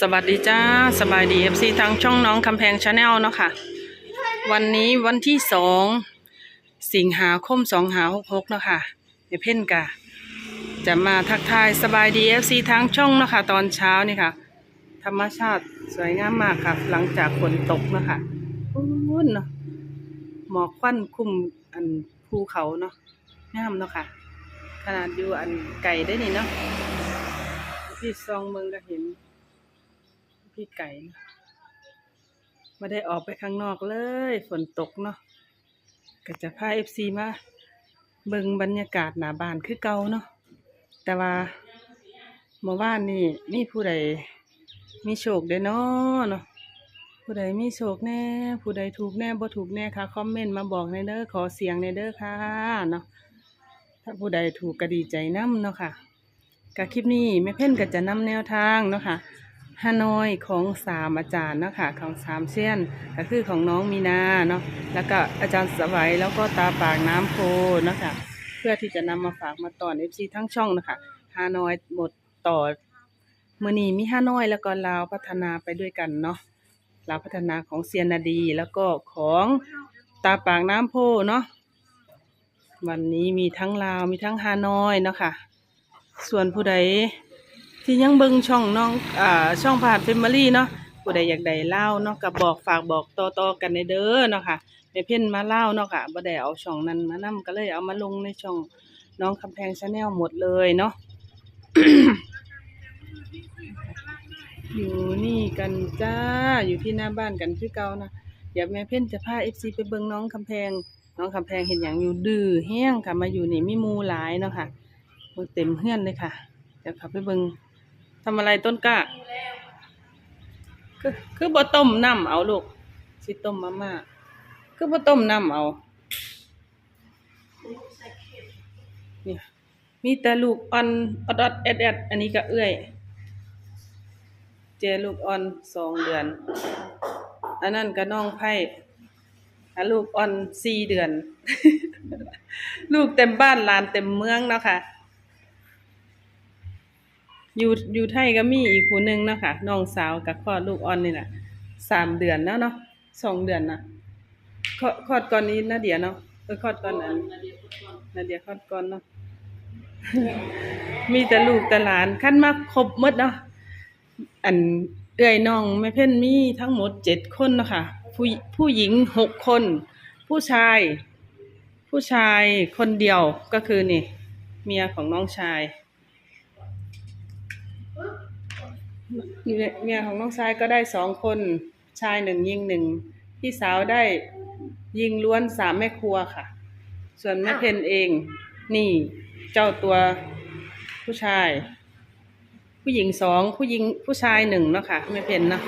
สวัสดีจ้าสบายดีเอฟซีทางช่องน้องคำแพงชาแนลเนาะค่ะ วันนี้วันที่สองสิงหาคมสองหาหกหกเนาะค่ะเอเพ่นกะ จะมาทักทายสบายดีเอฟซีทางช่องเนาะค่ะตอนเช้านี่ค่ะ ธรรมชาติสวยงามมากค่ะ หลังจากฝนตกเนาะค่ะอุ่นเนาะหมอกควันคลุมอันภูเขาเนาะงามเนาะค่ะ ขนาดอยู่อันไก่ได้นี่เนาะพี่ซองเมืองก็เห็น พี่ไก่นะไม่ได้ออกไปข้างนอกเลย ฝนตกเนาะก็จะพาเอฟซีมาเบิ่งบรรยากาศหน้าบ้านคือเก่าเนาะแต่ว่าเมื่อวานนี่มีผู้ใดมีโชคเด้เนาะเนาะผู้ใดมีโชคแน่ ผู้ใดถูกแน่บ่ถูกแน่ค่ะคอมเมนต์มาบอกในเด้อขอเสียงในเด้อค่ะเนาะถ้าผู้ใดถูกก็ดีใจนํเนาะค่ะกับคลิปนี้แม่เพ่นก็จะนำแนวทางเนาะค่ะ ฮานอยของสามอาจารย์เนาะค่ะของสามเซียนก็คือของน้องมีนาเนาะแล้วก็อาจารย์สวัยแล้วก็ตาปากน้ำโพเนาะค่ะเพื่อที่จะนำมาฝากมาตอนเอฟซีทั้งช่องนะคะฮานอยหมดต่อมือนีมีฮานอยแล้วก็ลาวพัฒนาไปด้วยกันเนาะลาวพัฒนาของเซียนนาดีแล้วก็ของตาปากน้ำโพเนาะวันนี้มีทั้งลาวมีทั้งฮานอยเนาะค่ะส่วนผู้ใด ที่ยังเบิ่งช่องน้องอ่าช่องผ่านเฟมิลี่เนาะผู้ใดอยากได้เล่าเนาะก็บบอกฝากบอกต่อๆกันในเด้อเนาะค่ะแม่เพ่นมาเล่าเนาะค่ะบ่ได้เอาช่องนั้นมานํก็เลยเอามาลงในช่องน้องคำแพงชาแนลหมดเลยเนาะอยู่นี่กันจ้าอยู่ที่หน้าบ้านกันคือเก่านะเดี๋ยวแม่เพ่นจะพา FC ไปเบิ่งน้องคำแพง น้องคำแพงเห็นอย่างอยู่ดื้อแห้งค่ะมาอยู่นี่มีมูหลายเนาะค่ะเบิ่งเต็มเฮือนเลยค่ะเดี๋ยวขับไปเบิ่ง ทำอะไรต้นกล้า คือคือบ่ต้มน้ำเอาลูกสิต้มมาม่าคือบ่ต้มน้ำเอาเนี่ยมีแต่ลูกอ่อนอดอดแอดแอดอันนี้ก็เอื้อย เจลูกอ่อนสองเดือน อันนั้นก็น้องไผ่อันลูกอ่อนสี่เดือน ลูกเต็มบ้านลานเต็มเมืองเนาะค่ะ อยู่อยู่ไทยก็มีอีกผู้หนึ่งเนาะคะน้องสาวกับคลอดลูกอ่อนนี่แหละสามเดือนแล้วเนาะสองเดือนนะคลอดคลอดก่อนนี้นาเดียเนาะเออคลอดก่อนอันนาเดียคลอดก่อนเนาะมีแต่ลูกแต่หลานขั้นมาครบหมดเนาะอันเอื้อยน้องแม่เพ่นมีทั้งหมดเจ็ดคนเนาะคะผู้ผู้หญิงหกคน ผู้ชาย ผู้ชายคนเดียวก็คือนี่ เมียของน้องชาย เมียของน้องชายก็ได้สองคนชายหนึ่งยิงหนึ่งพี่สาวได้ยิงล้วนสามแม่ครัวค่ะ ส่วนแม่เพนเอง นี่เจ้าตัวผู้ชาย ผู้หญิงสองผู้หญิงผู้ชายหนึ่งเนาะค่ะแม่เพนเนาะ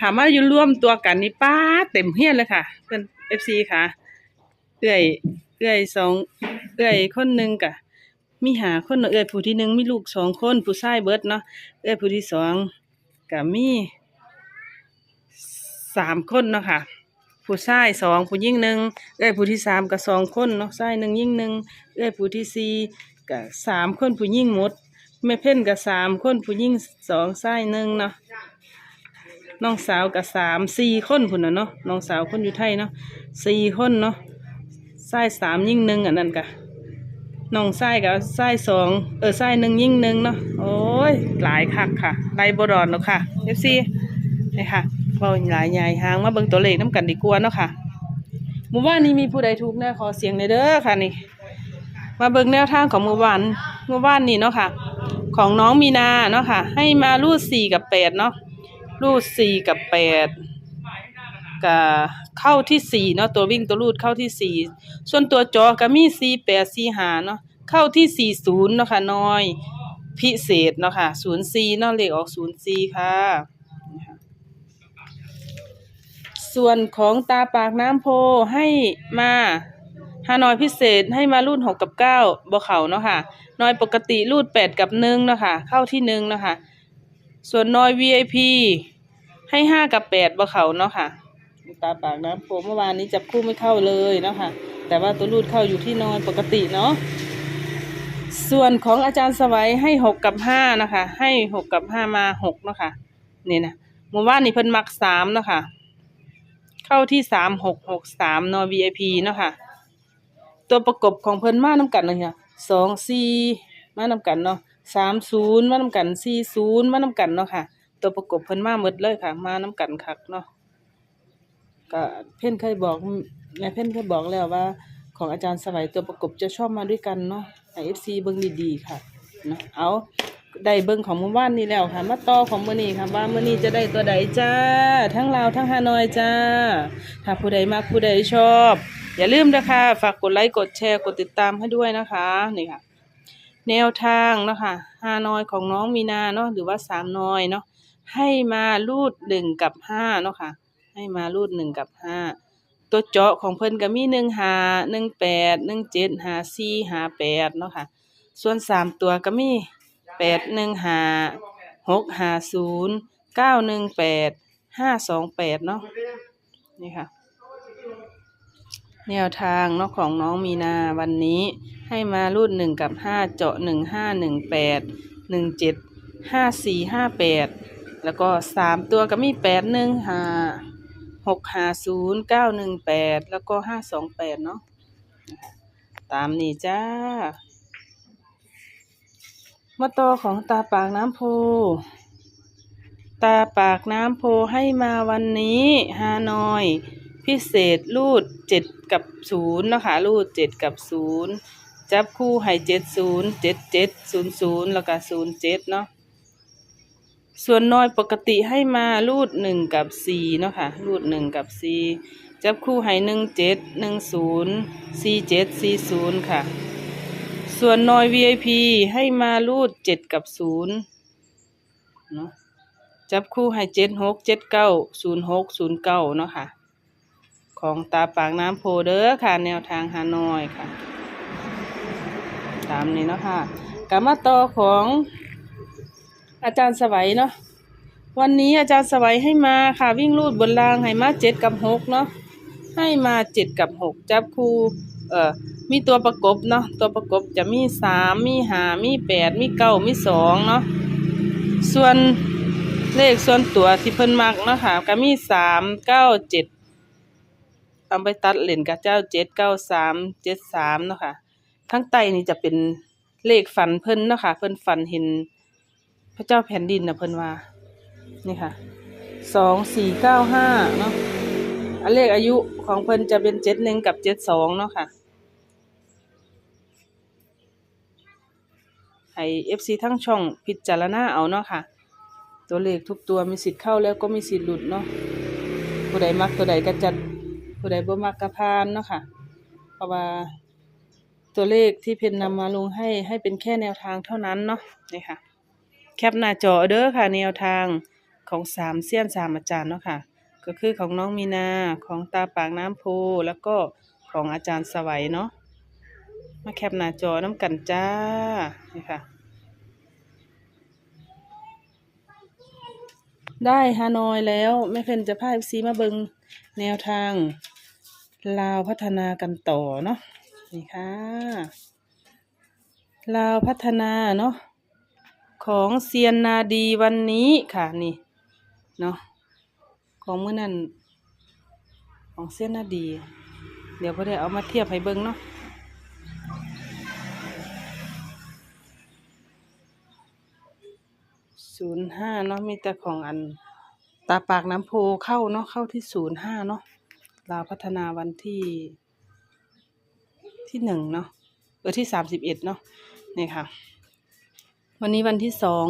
ถามว่าอยู่ร่วมตัวกันนี่ป้าเต็มเฮี้ยนเลยค่ะเพื่อนเอฟซีค่ะเอื้อยเอื้อยสองเอื้อยคนหนึ่งกะ มีหาคนเนาะเอื้อยผู้ที่หนึ่งมีลูกสองคนผู้ชายเบิดเนาะเอื้อยผู้ที่สองก็มีสามคนเนาะค่ะผู้ชายสองผู้หญิงหนึ่งเอื้อยผู้ที่สามก็สองคนเนาะชายหนึ่งหญิงหนึ่งเอื้อยผู้ที่สี่ก็สามคนผู้หญิงหมดแม่เพ่นก็สามคนผู้หญิงสองชายหนึ่งเนาะน้องสาวก็สามสี่คนพุ่นน่ะเนาะน้องสาวคนอยู่ไทยเนาะสี่คนเนาะชายสามหญิงหนึ่งอันนั้นก็ น้องไส้กับไส้สองเออไส้หนึ่งยิ่งหนึ่งเนาะโอ้ยหลายคักค่ะไล่บรอนเนาะค่ะเอฟซีนี่ค่ะเบาหลายใหญ่หางมาเบิ่งตัวเลขน้ำกันดีกว่าเนาะค่ะหมู่บ้านนี้มีผู้ใดถูกแน่ขอเสียงในอยเด้อค่ะนี่ มาเบิ่งแนวทางของหมู่บ้านหมู่บ้านนี่เนาะค่ะ ของน้องมีนาเนาะค่ะ ให้มารูดสี่กับแปดเนาะรูดสี่กับแปดก็ เข้าที่สี่เนาะตัววิ่งตัวรูดเข้าที่สี่ส่วนตัวจอก็มีสี่แปดสี่หาเนาะเข้าที่สี่ศูนย์เนาะค่ะน้อย พิเศษเนาะค่ะศูนย์สี่เนาะเลขออกศูนย์สี่ค่ะ ส่วนของตาปากน้ำโพให้มาฮานอยพิเศษให้มารูดหกกับเก้าบ่เข่าเนาะค่ะน้อยปกติรูดแปดกับหนึ่งเนาะค่ะเข้าที่หนึ่งเนาะค่ะส่วนน้อย VIP ให้ห้ากับแปดบ่เข่าเนาะค่ะ ตาปากน้ำโพเมื่อวานนี้จับคู่ไม่เข้าเลยนะคะแต่ว่าตัวรูดเข้าอยู่ที่นอนปกติเนาะส่วนของอาจารย์สวัยให้หกกับห้านะคะ ให้หกกับห้ามาหกเนาะค่ะนี่นะหมู่บ้านนี่เพิ่นมักสามเนาะค่ะเข้าที่สามหกหกสามนาะ VIP เนาะค่ะตัวประกบของเพิ่นมาน้ำกันเลยค่ะสองสี่มาน้ำกันเนาะสามศูนย์มาน้ำกันสี่ศูนย์มาน้ำกันเนาะค่ะ ตัวประกบเพิ่นมาหมดเลยค่ะ มาน้ำกันคักเนาะ ก็เพ่นเคยบอกแม่เพ่นเคยบอกแล้วว่า ของอาจารย์สวัยตัวประกบจะชอบมาด้วยกันเนาะไอเอฟซีเบิ้งดีๆค่ะเนะเอาได้เบิ้งของเมื่อวานนี้แล้วค่ะ มาต่อของมื้อนี้ค่ะว่ามื้อนี้จะได้ตัวใดจ้า ทั้งลาวทั้งฮานอยจ้า ถ้าผู้ใดมักผู้ใดชอบ อย่าลืมนะคะฝากกดไลค์กดแชร์กดติดตามให้ด้วยนะคะนี่ค่ะ แนวทางนะคะฮานอยของน้องมีนาเนาะหรือว่าสามนอยเนาะให้มารูดหนึ่งกับห้าเนาะค่ะ ให้มารูดหนึ่งกับห้าตัวเจาะของเพิ่นก็มีหนึ่งหาหนึ่งแปดหนึ่งเจ็ดหาสี่หาแปดเนาะค่ะ ส่วนสามตัวก็มีแปดหนึ่งหาหกหาศูนย์เก้าหนึ่งแปดห้าสองแปดเนาะนี่ค่ะ แนวทางเนาะของน้องมีนาวันนี้ให้มารูดหนึ่งกับห้าเจาะหนึ่งห้าหนึ่งแปดหนึ่งเจ็ดห้าสี่ห้าแปดแล้วก็สามตัวก็มีแปดหนึ่งห้า หกห้าศูนย์เก้าหนึ่งแปดแล้วก็ห้าสองแปดเนาะตามนี้จ้า มาต่อของตาปากน้ำโพ ตาปากน้ำโพให้มาวันนี้ฮานอย พิเศษรูดเจ็ดกับศูนย์นะคะรูดเจ็ดกับศูนย์จับคู่ให้เจ็ดศูนย์เจ็ดเจ็ดศูนย์ศูนย์แล้วก็ศูนย์เจ็ดเนาะ ส่วนน้อยปกติให้มารูดหนึ่งกับสี่เนาะค่ะรูดหนึ่งกับสี่จับคู่ให้หนึ่งเจ็ดหนึ่งศูนย์สี่เจ็ดสี่ศูนย์ค่ะ ส่วนน้อย VIP ให้มารูดเจ็ดกับศูนย์เนาะจับคู่ให้เจ็ดหกเจ็ดเก้าศูนย์หกศูนย์เก้าเนาะค่ะ ของตาปากน้ำโพเด้อค่ะ แนวทางฮานอยค่ะ ตามนี้เนาะค่ะกลับมาต่อของ อาจารย์สวัยเนาะวันนี้อาจารย์สวัยให้มาค่ะวิ่งลูดบนรางให้มาเจ็ดกับหกเนาะให้มาเจ็ดกับหกจับคู่เอ่อมีตัวประกบเนาะตัวประกบจะมีสามมีห้ามีแปดมีเก้ามีสองเนาะส่วนเลขส่วนตัวที่เพิ่นมักเนาะค่ะก็มีสามเก้าเจ็ดเอาไปตัดเหรียญกับเจ้าเจ็ดเก้าสามเจ็ดสามเนาะค่ะทั้งไตนี่จะเป็นเลขฝันเพิ่นเนาะค่ะเพิ่นฝันเห็น พระเจ้าแผ่นดินนะเพิ่นว่านี่ค่ะสองสี่เก้าห้าเนาะอันเลขอายุของเพิ่นจะเป็นเจ็ดหนึ่งกับเจ็ดสองเนาะค่ะให้เอฟซีทั้งช่องพิจารณาเอาเนาะค่ะ ตัวเลขทุกตัวมีสิทธิ์เข้าแล้วก็มีสิทธิ์หลุดเนาะผู้ใดมักตัวใดก็จัดผู้ใดบ่มักกระพานเนาะค่ะ เพราะว่าตัวเลขที่เพิ่นนำมาลงให้ให้เป็นแค่แนวทางเท่านั้นเนาะนี่ค่ะ แคปหน้าจอเด้อค่ะ แนวทางของสามเสี้ยนสามอาจารย์เนาะค่ะ ก็คือของน้องมีนาของตาปากน้ำโพแล้วก็ของอาจารย์สวัยเนาะมาแคปหน้าจอน้ำกันจ้านี่ค่ะ ได้ฮานอยแล้วแม่เพิ่นจะพาเอฟซีมาเบิงแนวทางลาวพัฒนากันต่อเนาะนี่ค่ะลาวพัฒนาเนาะ ของเซียนนาดีวันนี้ค่ะนี่เนาะของเมื้อนั้นของเซียนนาดี เดี๋ยวพอได้เอามาเทียบให้เบิ้งเนาะศูนย์ห้าเนาะมีแต่ของอันตาปากน้ำโพเข้าเนาะเข้าที่ศูนย์ห้าเนาะลาวพัฒนาวันที่ที่หนึ่งเนาะเออที่สามสิบเอ็ดเนาะนี่ค่ะ วันนี้วันที่สอง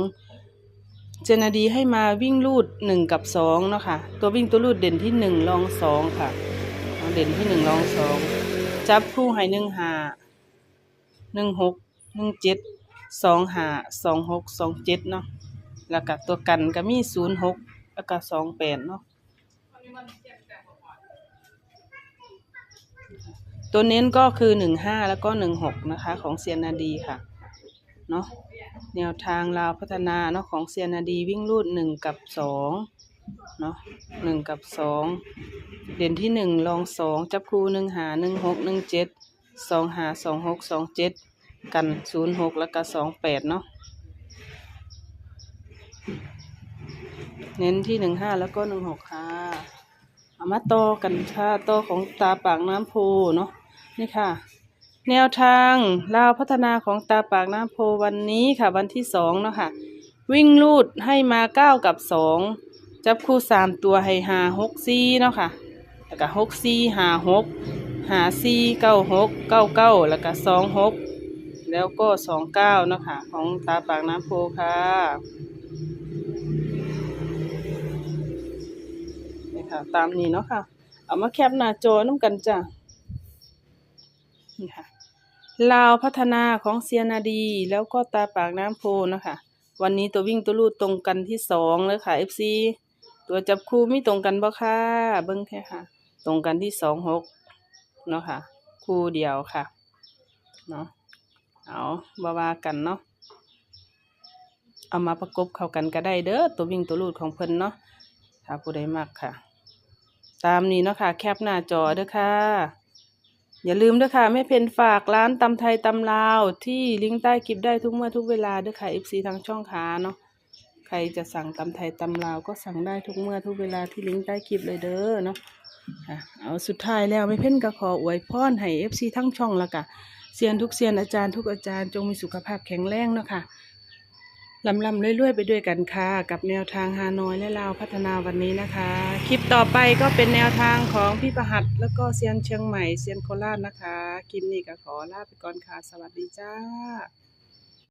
เจนาดีให้มาวิ่งลูดหนึ่งกับสองเนาะค่ะ ตัววิ่งตัวลูดเด่นที่หนึ่งรองสองค่ะเอาเด่นที่หนึ่งรองสองจับคู่ให้หนึ่งหาหนึ่งหกหนึ่งเจ็ดสองหาสองหกสองเจ็ดเนาะแล้วก็ตัวกันก็มีศูนย์หกแล้วก็สองแปดเนาะตัวเน้นก็คือหนึ่งห้าแล้วก็หนึ่งหกนะคะ ของเซียนนาดีค่ะ เนาะ แนวทางลาวพัฒนาเนาะของเซียนนาดีวิ่งรูดหนึ่งกับสองเนาะหนึ่งกับสองเด่นที่หนึ่งรองสองจับคู่หนึ่งหาหนึ่งหกหนึ่งเจ็ดสองหาสองหกสองเจ็ดกันศูนย์หกแล้วก็สองแปดเนาะเน้นที่หนึ่งห้าแล้วก็หนึ่งหกค่ะเอามาต่อกันค่ะต่อของตาปากน้ำโพเนาะนี่ค่ะ แนวทางลาวพัฒนาของตาปากน้ำโพวันนี้ค่ะ วันที่สองเนาะค่ะวิ่งลูดให้มาเก้ากับสองจับคู่สามตัวให้หาหกซีเนาะค่ะแล้วก็หกซีหาหกหาซีเก้าหกเก้าเก้าแล้วก็สองหกแล้วก็สองเก้าเนาะค่ะของตาปากน้ำโพค่ะนี่ค่ะ ตามนี้เนาะค่ะ เอามาแคปหน้าจอน้ำกันจ้ะนี่ค่ะ ลาวพัฒนาของเซียนาดี แล้วก็ตาปากน้ำโพนะคะ วันนี้ตัววิ่งตัวลูดตรงกันที่สองเลยค่ะ FC ตัวจับคู่ไม่ตรงกันบ่ค่ะ เบิ้งแค่ค่ะ ตรงกันที่สองหกเนาะค่ะ คู่เดียวค่ะ เนาะเอาบาวากันเนาะเอามาประกบเข้ากันก็ได้เด้อตัววิ่งตัวลูดของเพิ่นเนาะถ้าผู้ใดมักค่ะ ตามนี้เนาะค่ะ แคปหน้าจอเด้อค่ะ อย่าลืมด้วยค่ะแม่เพนฝากร้านตำไทยตำลาว ที่ลิงก์ใต้คลิปได้ทุกเมื่อทุกเวลาด้วยค่ะ FC ทางช่องขาเนาะใครจะสั่งตำไทยตำลาวก็สั่งได้ทุกเมื่อทุกเวลาที่ลิงก์ใต้คลิปเลยเด้อเนาะค่ะเอาสุดท้ายแล้วแม่เพนก็ขออวยพรให้ FC ทั้งช่องละกะเซียนทุกเซียนอาจารย์ทุกอาจารย์จงมีสุขภาพแข็งแรงเนาะค่ะ ลำลำเรื่อยๆ ไปด้วยกันค่ะ กับแนวทางฮานอยและลาวพัฒนาวันนี้นะคะ คลิปต่อไปก็เป็นแนวทางของพี่ประหัดแล้วก็เซียนเชียงใหม่เซียนโคราชนะคะ คลิปนี้ก็ขอลาไปก่อนค่ะ สวัสดีจ้า